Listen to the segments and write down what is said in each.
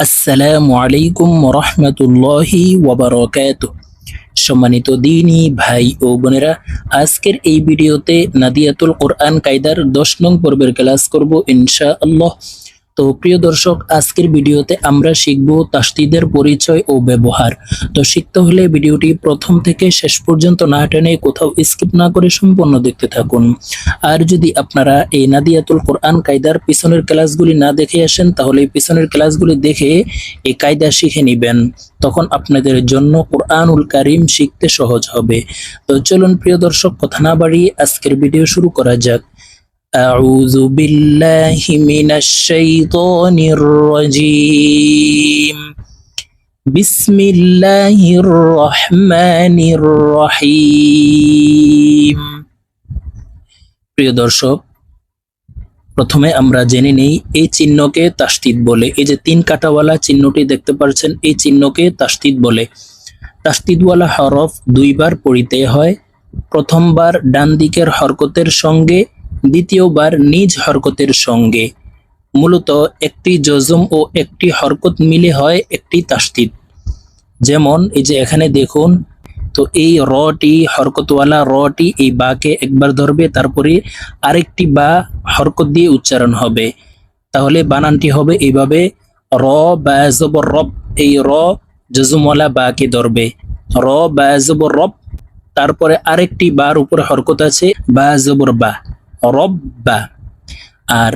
আসসালামু আলাইকুম রহমতুল্লাহি ওবরকাত সম্মানিত দিনই ভাই ও বোনেরা, আজকের এই ভিডিওতে নাদিয়াতুল কোরআন কায়দার দশ নং পর্বের ক্লাস করব ইনশা আল্লাহ তো প্রিয় দর্শক, আজকের ভিডিওতে আমরা শিখব তাস্তিদের পরিচয় ও ব্যবহার। তো শিখতে হলে ভিডিওটি প্রথম থেকে শেষ পর্যন্ত না টেনে কোথাও স্কিপ না করে সম্পূর্ণ দেখতে থাকুন। আর যদি আপনারা এই নাদিয়াতুল কোরআন কায়দার পিছনের ক্লাসগুলি না দেখে আসেন, তাহলে পিছনের ক্লাসগুলি দেখে এই কায়দা শিখে নেবেন। তখন আপনাদের জন্য কোরআনুল কারিম শিখতে সহজ হবে। তো চলুন প্রিয় দর্শক, কথা না বাড়িয়ে আজকের ভিডিও শুরু করা যাক। أعوذ بالله من الشيطان الرجيم بسم الله الرحمن الرحيم প্রিয় দর্শক প্রথমে আমরা জেনে নেই এই চিহ্নকে তাস্তিদ বলে এই যে তিন কাটাওয়ালা চিহ্নটি দেখতে পাচ্ছেন এই চিহ্নকে তাস্তিদ বলে তাস্তিদওয়ালা হরফ দুইবার পড়িতে হয় প্রথমবার ডান দিকের হরকতের সঙ্গে দ্বিতীয়বার নিজ হরকতের সঙ্গে। মূলত একটি জজম ও একটি হরকত মিলে হয় একটি তাস্তিদ যেমন, এই যে এখানে দেখুন, তো এই রটি, হরকতওয়ালা রটি এই বাকে একবার ধরবে, তারপরে আরেকটি বা হরকত দিয়ে উচ্চারণ হবে। তাহলে বানানটি হবে এইভাবে, র বা জবর রব, এই র জজুমওয়ালা বাকে ধরবে। র বা জবর রব, তারপরে আরেকটি বার উপরে হরকত আছে, বা বা। রব বা আর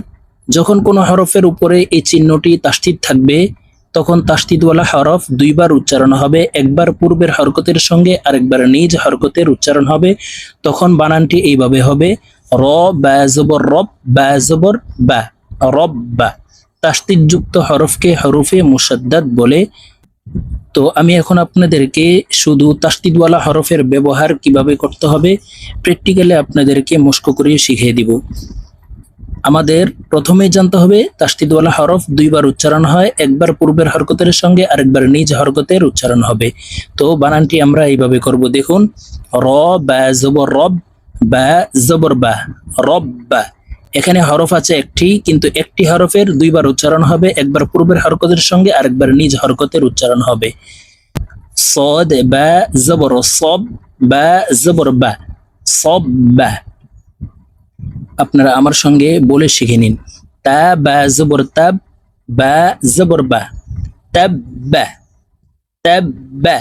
যখন কোনো হরফের উপরে এই চিহ্নটি তাস্তিদ থাকবে, তখন তাস্তিদওয়ালা হরফ দুইবার উচ্চারণ হবে। একবার পূর্বের হরকতের সঙ্গে আরেকবার নিজ হরকতের উচ্চারণ হবে। তখন বানানটি এইভাবে হবে। র বা জবর রব বা জবর বা। রব বা তাস্তিদযুক্ত হরফকে হরফে মুসাদ্দাদ বলে তো আমি এখন আপনাদেরকে শুধু তাস্তিদওয়ালা হরফের ব্যবহার কীভাবে করতে হবে প্র্যাকটিক্যালি আপনাদেরকে মস্ক করে শিখিয়ে দিব। আমাদের প্রথমেই জানতে হবে তাস্তিদওয়ালা হরফ দুইবার উচ্চারণ হয়, একবার পূর্বের হরকতের সঙ্গে আরেকবার নিজ হরকতের উচ্চারণ হবে। তো বানানটি আমরা এইভাবে করব, দেখুন, র, বা, জবর রব, বা, জবর বা, রব বা। এখানে হরফ আছে একটি, কিন্তু একটি হরফের দুইবার উচ্চারণ হবে, একবার পূর্বের হরকতের সঙ্গে আরেকবার নিজ হরকতের উচ্চারণ হবে। সদ, বা, জবর, সব, বা, জবর, বা, সব, বা। আপনারা আমার সঙ্গে বলে শিখে নিন। তা, বা, জবর, তাব, বা, জবর, বা, তাব বা তাব, বা।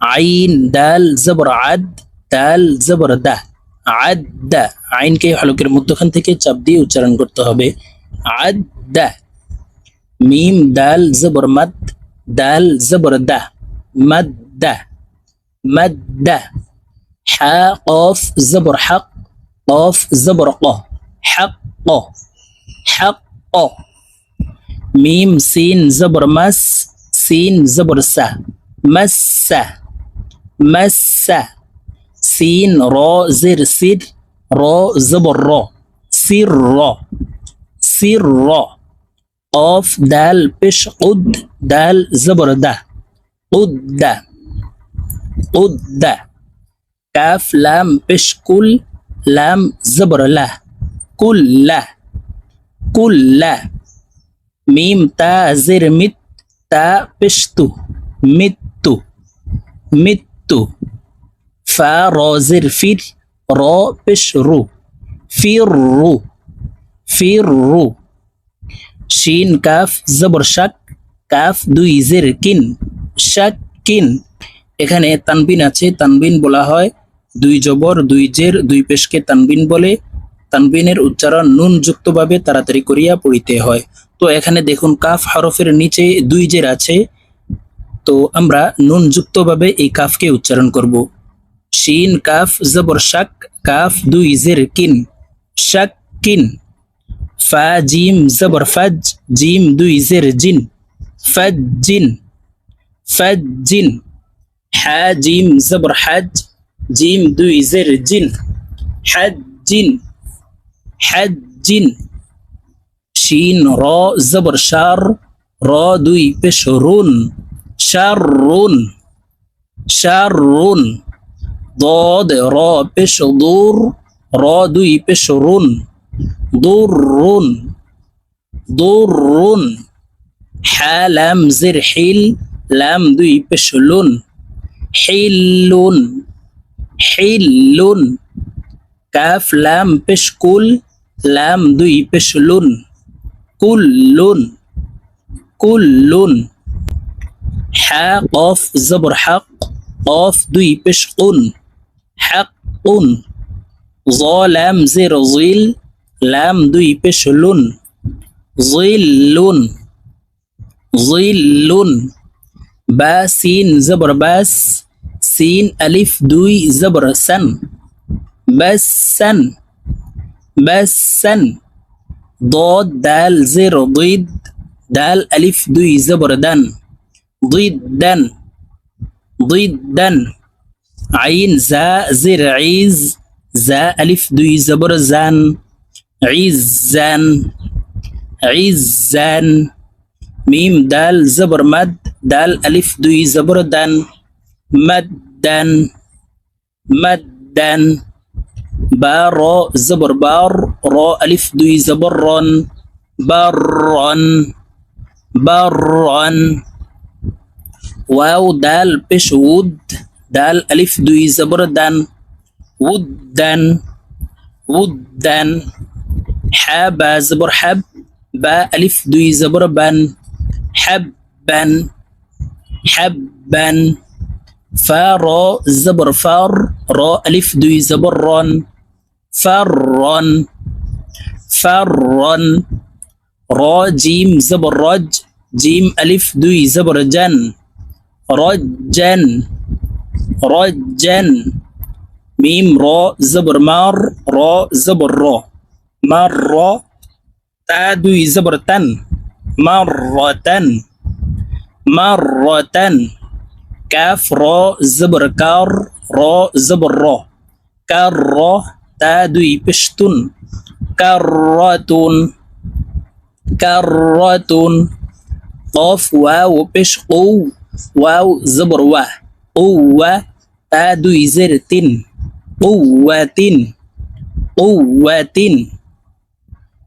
আইন, দাল, জবর, আদ দাল জবর, দা। আদা আইনকে হলকের মধ্যখান থেকে চাপ দিয়ে উচ্চারণ করতে হবে। আদা মিম, দাল, জবর, মাদ, দাল, জবর, দা মাদ্দা মাদ্দা হা, কফ, জবর, হাক, কফ, জবর, ক, হাক ক হাক, ক। মিম, সিন, জবর, মাস, সিন, জবর, সা, মাসা মাসা সিন র জির সির র জবর র সির র সির র অফ দাল পেশ উদ দাল জবর দা উদ্দা উদ্দা কাফ লাম পেশ কুল লাম জবর লাহ কুল লাহ কুল লাহ মিম তা জির মিত তা পেশতু মিত্তু মিত্তু ফা রজের ফির র পেশ রু ফির রু ফির রু শিন কাফ জবর শাক কাফ দুই জের কিন শাক কিন এখানে তানবিন আছে, তানবিন বলা হয় দুই জবর, দুই জের, দুই পেশকে তানবিন বলে। তানবিনের উচ্চারণ নুন যুক্তভাবে তাড়াতাড়ি করিয়া পড়িতে হয়। তো এখানে দেখুন, কাফ হরফের নিচে দুই জের আছে। তো আমরা নুন যুক্তভাবে এই কাফকে উচ্চারণ করব। শিন, কাফ, জবর, শাক, কাফ, দুই, জের, কিন। শাক, কিন। ফা, জিম, জবর, ফাজ, জিম, দুই, জের, জিন। ফাজ জিন। ফাজ, জিন। হা, জিম, জবর, হাজ, জিম, দুই, জের, জিন। হাজিন হাজিন শিন, র, জবর, শার। র, দুই পেশ রুন শারুন শারুন দদ র পেশ দূর, র দুই পেশ রুন, দূর রুন দূর রুন, হ্যা, ল্যাম, জির, হিল, ল্যাম, দুই পেশ লুন হিলুন হিলুন ক্যাফ, ল্যাম, পেশ কুল, ল্যাম, দুই পেশ লুন কুল্লুন কুল্লুন হ্যা, কফ, জবর, হাক, কফ, দুই পেশ উন হাক্কুন জ লাম জের জিল লাম দুই পেশ লুন জিল্লুন জিল্লুন বা সিন জবর বাস সিন আলিফ দুই জবর সান বাসান বাসান ضاد دال زر ضد دال ألف دوي زبر دن ضدا ضدا عين زا زر عيز زا ألف دوي زبر زان عزان عزان ميم دال زبر مد دال ألف دوي زبر دن مدن مدن با را زبر بار را ألف دوي زبر رن برن برن واو دال بش ود دال ألف دوي زبر دن ودن ودن حابا زبر حب با ألف دوي زبر بن حبا حبا فارا زبر فار را ألف دوي زبر رن فرا فرا را جيم زبر رج جيم ألف دوي زبر جن رجن رجن ميم را زبر مار را زبر را مر تا دوي زبر تن مرة مرة كاف را زبر كار را زبر را كر تا دوي پشتون كرة كرة قاف واو پش قو واو زبر কৌয়া তা দুই জের তিন কৌয়া তিন কৌয়া তিন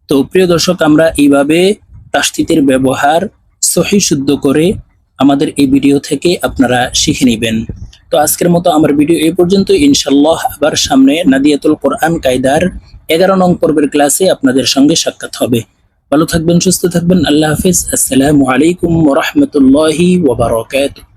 তো প্রিয় দর্শক, আমরা এইভাবে তাস্তিতের ব্যবহার সহি শুদ্ধ করে আমাদের এই ভিডিও থেকে আপনারা শিখে নেবেন। তো আজকের মতো আমার ভিডিও এই পর্যন্ত। ইনশাল্লাহ আবার সামনে নাদিয়াতুল কোরআন কায়দার এগারো নং পর্বের ক্লাসে আপনাদের সঙ্গে সাক্ষাৎ হবে। ভালো থাকবেন, সুস্থ থাকবেন। আল্লাহ হাফিজ। আসসালামু আলাইকুম রহমতুল্লাহি ওবরাকাতুহ